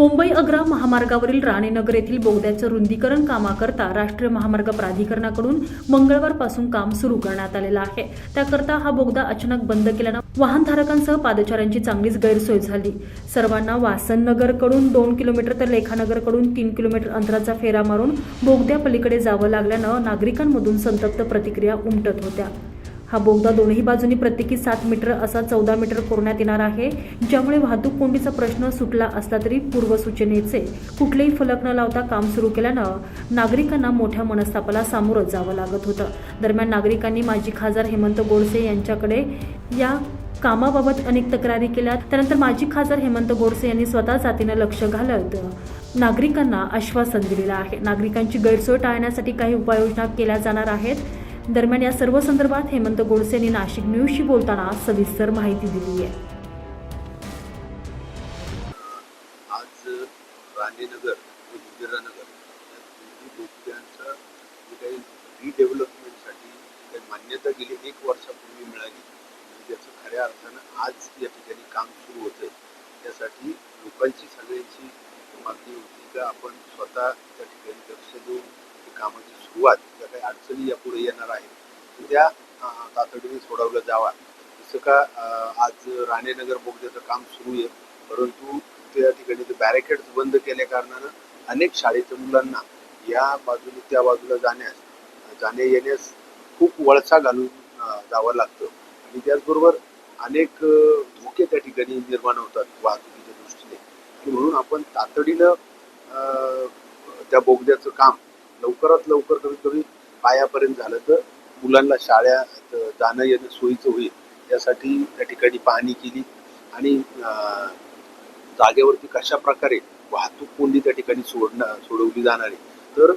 मुंबई अग्रा महामार्गावरील राणेनगर येथील बोगद्याचं रुंदीकरण कामाकरता राष्ट्रीय महामार्ग प्राधिकरणाकडून मंगळवारपासून काम सुरू करण्यात आलेलं आहे. त्याकरता हा बोगदा अचानक बंद केल्यानं वाहनधारकांसह पादचाऱ्यांची चांगलीच गैरसोय झाली. सर्वांना वासन नगरकडून दोन किलोमीटर तर लेखानगरकडून तीन किलोमीटर अंतराचा फेरा मारून बोगद्या पलीकडे जावं लागल्यानं नागरिकांमधून संतप्त प्रतिक्रिया उमटत होत्या. हा बोगदा दोन्ही बाजूनी प्रत्येकी सात मीटर असा चौदा मीटर कोरण्यात येणार आहे. ज्यामुळे वाहतूक कोंडीचा प्रश्न सुटला असला तरी पूर्वसूचनेचे कुठलेही फलक न लावता काम सुरू केल्यानं नागरिकांना मोठ्या मनस्तापाला सामोरं जावं लागत होतं. दरम्यान नागरिकांनी माजी खासदार हेमंत गोडसे यांच्याकडे या कामाबाबत अनेक तक्रारी केल्या. त्यानंतर माजी खासदार हेमंत गोडसे यांनी स्वतः जातीनं लक्ष घालत नागरिकांना आश्वासन दिलेलं आहे. नागरिकांची गैरसोय टाळण्यासाठी काही उपाययोजना केल्या जाणार आहेत. दरम्यान या सर्व संदर्भात हेमंत गोडसे यांनी नाशिक न्यूजशी बोलताना सविस्तर माहिती दिली आहे. आज राणेनगर व इंदिरानगर या दोन्ही बोगद्यांचं जे काही रिडेव्हलपमेंटसाठी काही मान्यता गेली एक वर्षापूर्वी मिळाली. आणि त्याचं खऱ्या अर्थानं आज या ठिकाणी काम सुरू होतं त्यासाठी लोकांची सगळ्यांची मागणी होती का आपण स्वतः त्या ठिकाणी लक्ष देऊन कामाची सुरुवात ज्या काही अडचणी यापुढे येणार आहेत त्या तातडीने सोडवल्या जावा जसं का आज राणेनगर बोगद्याचं काम सुरू आहे परंतु त्या ठिकाणी ते बॅरिकेड्स बंद केल्या कारणानं अनेक शाळेच्या मुलांना या बाजूने त्या बाजूला जाण्यास जाण्या येण्यास खूप वळसा घालून जावं लागतं. आणि त्याचबरोबर अनेक धोके त्या ठिकाणी निर्माण होतात वाहतुकीच्या दृष्टीने. म्हणून आपण तातडीनं त्या बोगद्याचं काम लवकरात लवकर कमीत कमी पायापर्यंत झालं तर मुलांना शाळेत जाणं येणं सोयीचं होईल. यासाठी त्या ठिकाणी पाहणी केली आणि जागेवरती कशा प्रकारे वाहतूक कोंडी त्या ठिकाणी सोडणं सोडवली जाणार आहे. तर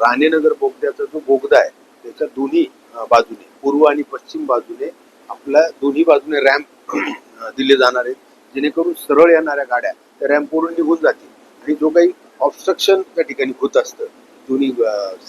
राणेनगर बोगद्याचा जो बोगदा आहे त्याच्या दोन्ही बाजूने पूर्व आणि पश्चिम बाजूने आपल्या दोन्ही बाजूने रॅम्प दिले जाणार आहेत. जेणेकरून सरळ येणाऱ्या गाड्या त्या रॅम्पवरून निघून जातील आणि जो काही ऑब्स्ट्रक्शन त्या ठिकाणी होत असतं दोन्ही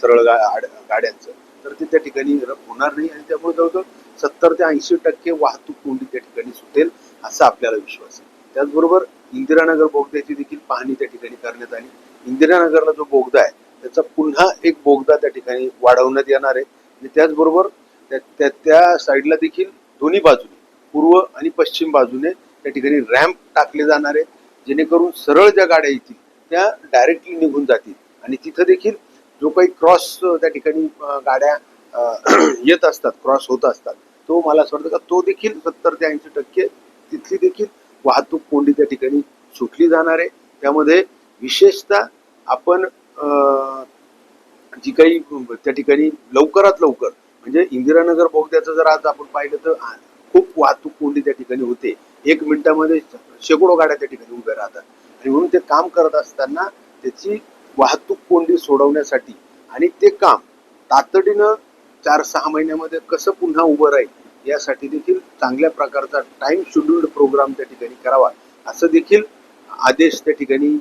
सरळ गा आड- गाड्यांचं तर ते त्या ठिकाणी होणार नाही आणि त्यामुळे जवळजवळ सत्तर ते ऐंशी टक्के वाहतूक कोंडी त्या ठिकाणी सुटेल असा आपल्याला विश्वास आहे. त्याचबरोबर इंदिरानगर बोगद्याची देखील पाहणी त्या ठिकाणी करण्यात आली. इंदिरानगरला जो बोगदा आहे त्याचा पुन्हा एक बोगदा त्या ठिकाणी वाढवण्यात येणार आहे. आणि त्याचबरोबर त्या त्या त्या साईडला देखील दोन्ही बाजूने पूर्व आणि पश्चिम बाजूने त्या ठिकाणी रॅम्प टाकले जाणार आहेत जेणेकरून सरळ ज्या गाड्या येतील त्या डायरेक्टली निघून जातील. आणि तिथं देखील जो काही क्रॉस त्या ठिकाणी गाड्या येत असतात क्रॉस होत असतात तो मला असं वाटतं का तो देखील सत्तर ते ऐंशी टक्के तिथली देखील वाहतूक कोंडी त्या ठिकाणी सुटली जाणार आहे. त्यामध्ये विशेषतः आपण जी काही त्या ठिकाणी लवकरात लवकर म्हणजे इंदिरानगर बोगद्याचं जर आज आपण पाहिलं तर खूप वाहतूक कोंडी त्या ठिकाणी होते. एक मिनिटामध्ये शेकडो गाड्या त्या ठिकाणी उभ्या राहतात. आणि म्हणून ते काम करत असताना त्याची वाहतूक कोंडी सोडवण्यासाठी. आणि ते काम तातडीनं चार सहा महिन्यामध्ये कसं पुन्हा उभं राहील यासाठी देखील चांगल्या प्रकारचा टाइम शेड्युल्ड प्रोग्राम त्या ठिकाणी करावा असं देखील आदेश त्या ठिकाणी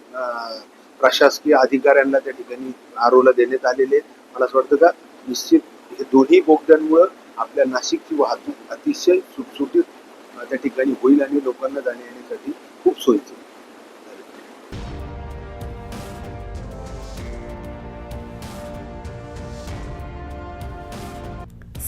प्रशासकीय अधिकाऱ्यांना त्या ठिकाणी आरोला देण्यात आलेले मला असं वाटतं का निश्चित हे दोन्ही बोगद्यांमुळं आपल्या नाशिकची वाहतूक अतिशय सुटसुटीत त्या ठिकाणी होईल आणि लोकांना जाण्या येण्यासाठी खूप सोयीचं